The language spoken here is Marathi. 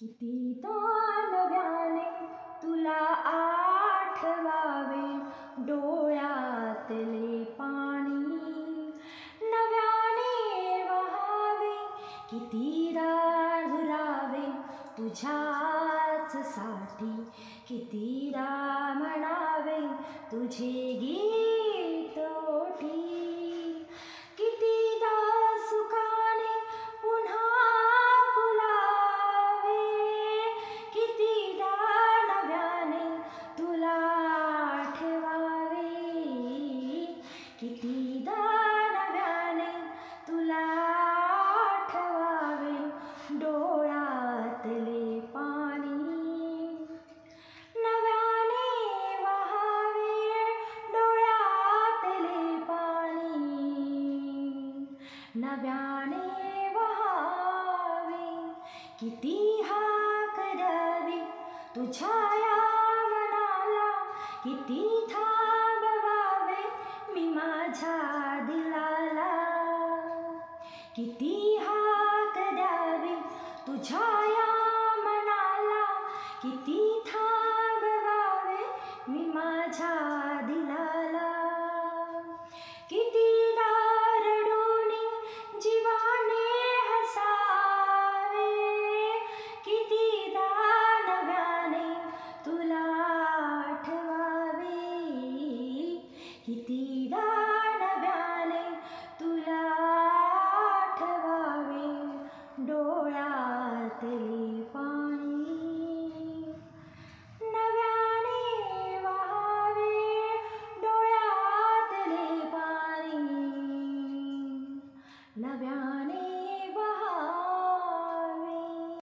किती नव्याने तुला आठवावे डोळ्यातले पाणी. नव्याने वहावे किती झुरावे तुझ्याच साठी. कितीदा म्हणावे तुझे गीत कितीदा नव्याने तुला आठवावे डोळ्यातले पाणी. नव्याने वहावे डोळ्यातले पाणी. नव्याने वहावे किती हाक द्यावी तुझ्या या मनाला किती था माझ्या दिलाला किती हाक द्यावी तुझ्या या मनाला. किती थांबवावे मी मा money.